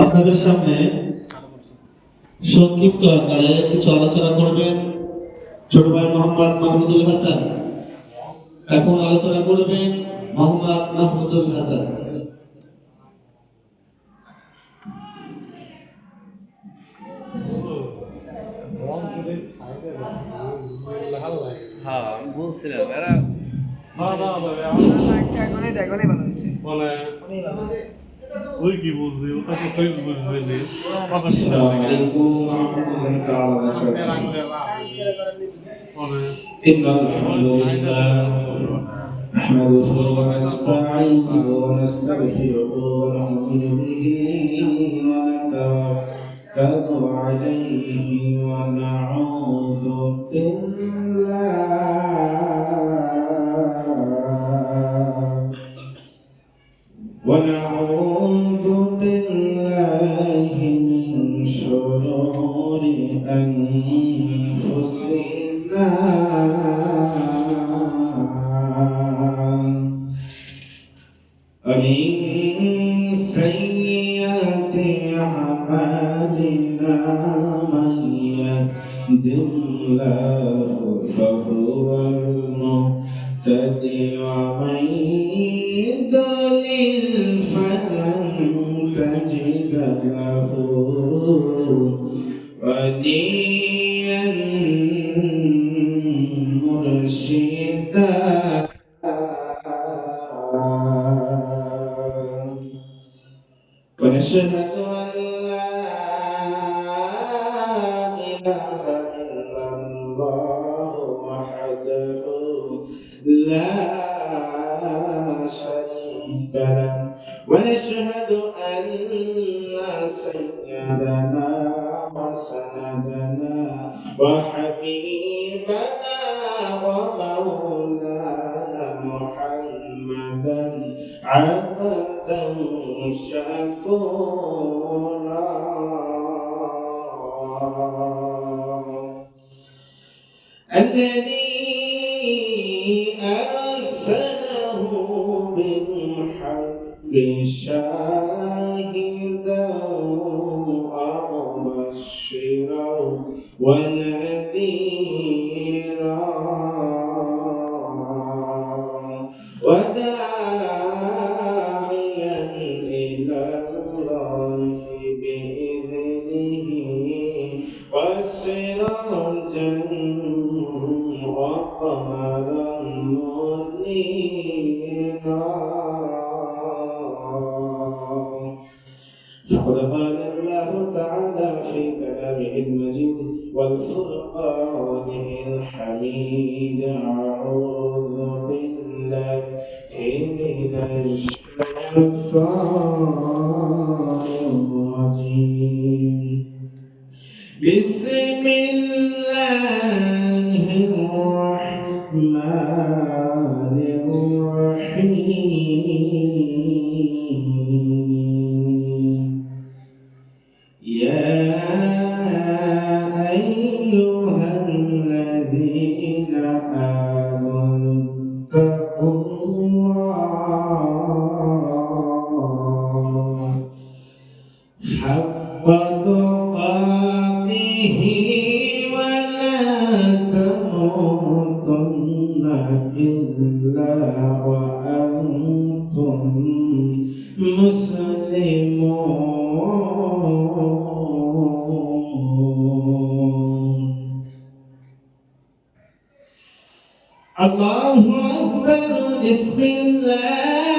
আপনাদের সামনে সংক্ষিপ্ত আকারে কিছু আলোচনা করবেন। ছোট ভাই মোহাম্মদ মাহমুদুল হাসান। এখন আলোচনা করবেন মোহাম্মদ মাহমুদুল হাসান। হ্যাঁ বলছিলাম এরা মানে ওই কি বুঝলি ওটা তো তুই বুঝবি নি কথা السلام عليكم ورحمة الله تعالى وبركاته মানে إن الحمد لله نحمده ونستعينه ونستغفره ونؤمن به ونتوكل عليه ونعوذ بالله الله فهو المهتدي ومن يضلل فلن تجد له وليا مرشدا ونشهد أن عبدا شكورا الذي أرسله بالحق شاهدا ومبشرا ونذيرا فقد قال الله تعالى في كلامه المجيد والفرقانه الحميد أعوذ بالله من الشيطان الرجيم. بسم الله الرحمن الرحيم. إلا وأنتم مسلمون. الله أكبر بسم الله.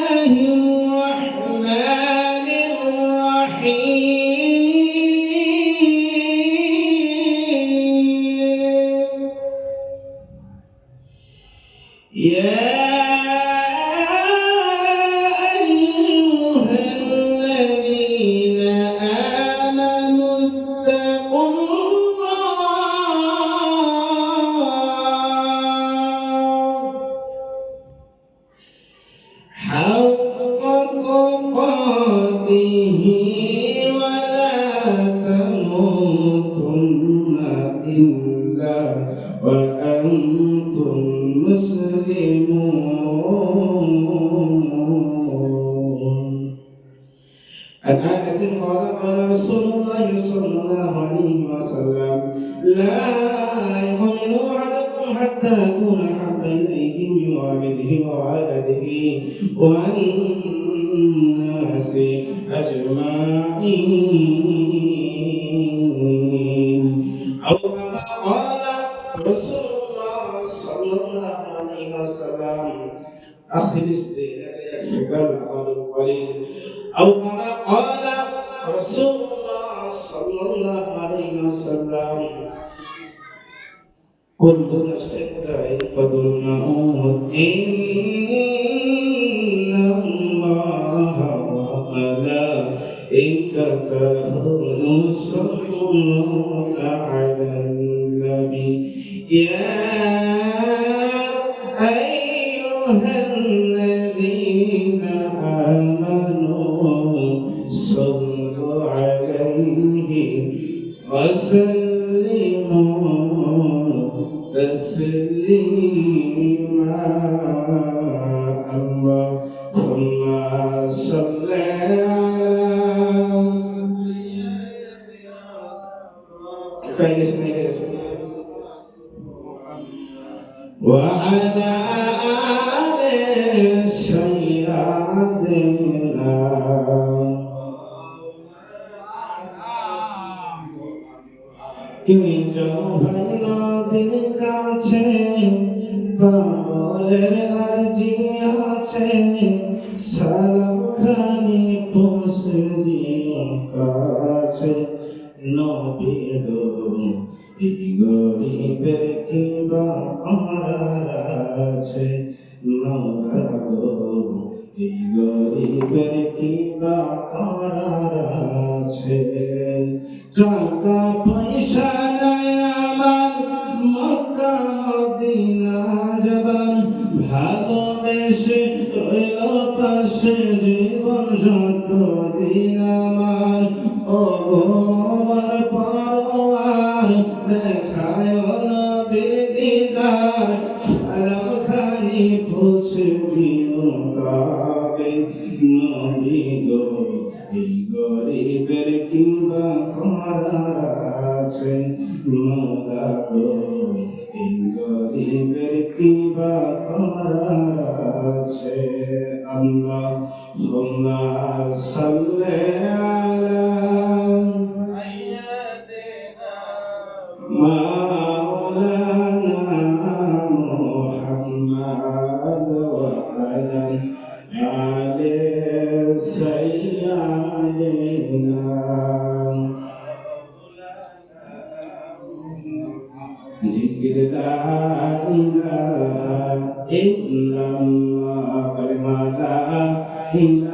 طاقته ولا تموتن إلا وأنتم مسلمون. عن أنس قال قال رسول الله صلى الله عليه وسلم لا يؤمن أحدكم حتى أكون أحب إليه ومنه وولده وأن أجمعين أو كما قال رسول الله صلى الله عليه وسلم أخلص دينك يكفك العمل القليل أو كما قال رسول الله صلى الله عليه وسلم كل نفس ذائقة الموت وملائكته يصلون على النبي يا أيها الذين آمنوا صلوا عليه وسلموا. তুই যৌবনের কাছে পাগলের আরজি আছে সালাম খানি পশুজির কাছে নবী গো গরিবের কি বা আমার আছে নবী গো এই গরিবের কিবা করার আছে। টাকা পয়সা নাই আমার, মক্কা, মদিনা যাবার। ভালোবেসে রইল জীবন যত দিন ذكر لا إله إلا الله كلمة لا إله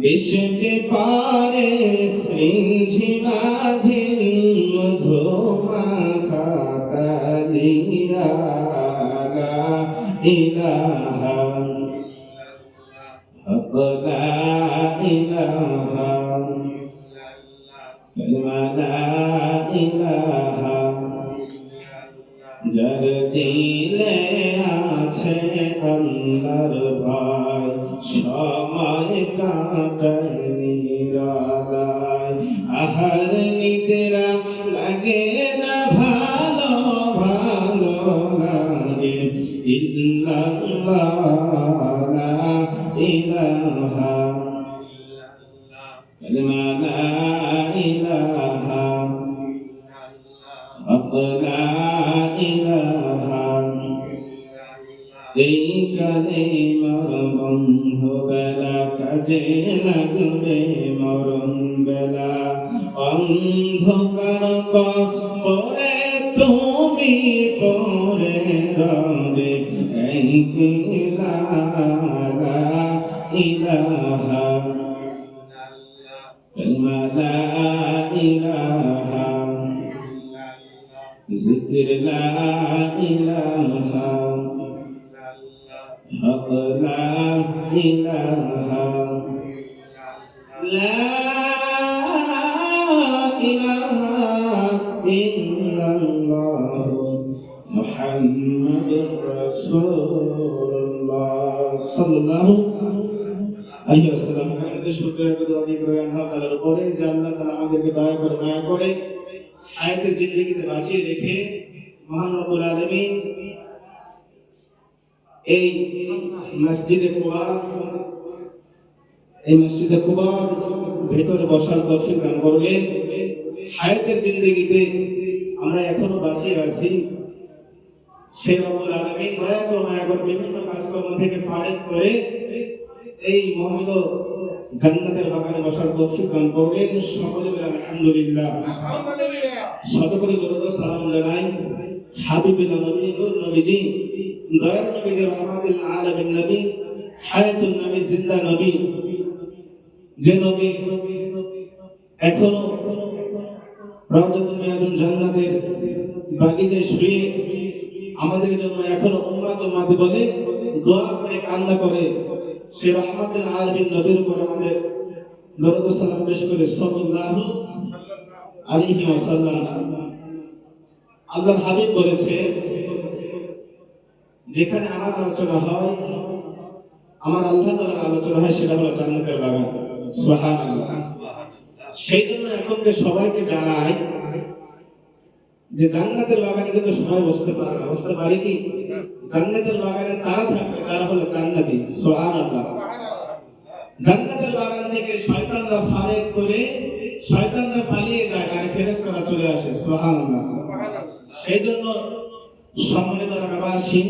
বৃষ্টি পারে রিঝি মাঝি মধু মাখা কালিয়া ইলাহা আল্লাহর ভাই সময় কাটায় নিরালায়। আহার নিদ্রা লাগে না ভালো ভালো লাগে। ইল্লাল্লাহ ইলাহা গানে বন্ধ বেলা কাজে লাগবে মরম বেলা অন্ধকার পরে তুমি পরে রবে ইলাহা لا إله لا إله إلا الله محمد رسول الله صلى الله আইয়া আসসালাম আমাদের শুকরিয়া করে দোয়া করে আল্লাহ তাআলার উপরে যে আল্লাহ তাআলা আমাদেরকে দয়া করে মায়া করে হায়াতের জিন্দেগিতে বাঁচিয়ে রেখে মহান রব্বুল আলামিন এই মসজিদে কুবা এই মসজিদে কুবার ভেতরে বসার তৌফিক দান করলেন। হায়াতের জিন্দেগিতে আমরা এখনও বাঁচিয়ে আছি। সেই রব্বুল আলামিন দয়া করে মায়া করে বিভিন্ন কাজকর্ম থেকে ফারেক করে এই মহামিত জান্নাতের বাগানে বসার তৌফিক দান করলেন। সকলে আলহামদুলিল্লাহ। শত করে দরুদ সালাম জানাই হাবিবুল্লাহ নবী নূর নবীজি। দয়ার নবীজি রহমাতুল আলামিন নবী হায়াতুন নবী জিন্দা নবী যে নবী এখনও রাউজাতুল মিয়াদুল জান্নাতের বাগিচে শুয়ে আমাদের জন্য এখনও উম্মাত উম্মাতি বলে দোয়া করে, কান্না করে, সে রহমাতুল আলামিন নবীর উপর আমাদের দরুদ সালাম পেশ করে, সাল্লাল্লাহু আলাইহি ওয়াসাল্লাম। আল্লাহর হাবিব বলেছে যেখানে আমার আলোচনা হয়, আমার আল্লাহ তাআলার আলোচনা হয়, সেটা হলো জান্নাতের বাগান। সুবহানাল্লাহ। সেই জন্য এখনকে সবাইকে জানাই যে জান্নাতের বাগানে কিন্তু সবাই বসতে পারে না বসতে পারে কি? জান্নাতের বাগানে তারা থাকবে, তারা হলো জান্নাতি। সুবহানাল্লাহ। জান্নাতের বাগান থেকে শয়তানরা ফারেক করে শয়তানরা পালিয়ে যায় আর ফেরেশতারা চলে আসে। সুবহানাল্লাহ। সেই জন্য সম্মানিত রাবাসী,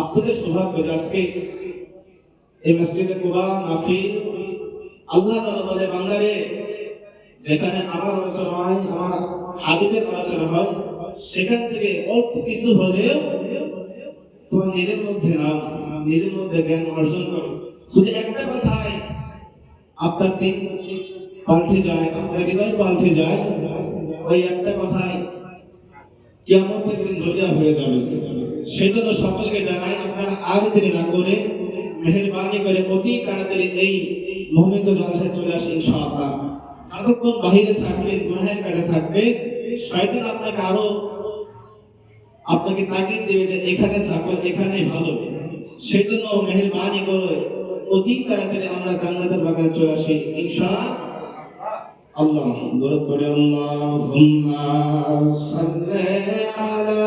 আপনাদের সৌভাগ্য আজকে এই মসজিদে কুবা মাহফিল আল্লাহ তাআলা বলে বাংলারে যেখানে আমার আলোচনা হয়, আমার হাবিবের আলোচনা হয়, সেখান থেকে অল্প কিছু হলেও তোমার নিজের মধ্যে নাও নিজের মধ্যে জ্ঞান অর্জন করো। শুধু একটা কথাই, আপনার দিন পাল্টে যায়, আপনার হৃদয় পাল্টে যায়, ওই একটা কথাই কিয়ামতের দিন জড়িয়া হয়ে যাবে। সেই জন্য সকলকে জানাই, আপনারা আর দেরি না করে মেহরবানি করে অতি তাড়াতাড়ি এই মোহাম্মদ জলসায় চলে আসে ইনশাআল্লাহ। যতক্ষণ বাহিরে থাকবেন গুনাহের কাছে থাকবে। শয়তান আপনাকে আরও আপনাকে তাগিদ দেবে যে এখানে থাকো এখানে ভালো। সেই জন্য মেহরবানি করে অতি তাড়াতাড়ি আমরা জান্নাতের বাগানে চলে আসি ইনশাআল্লাহ। আল্লাহুম্মা সাল্লি আলা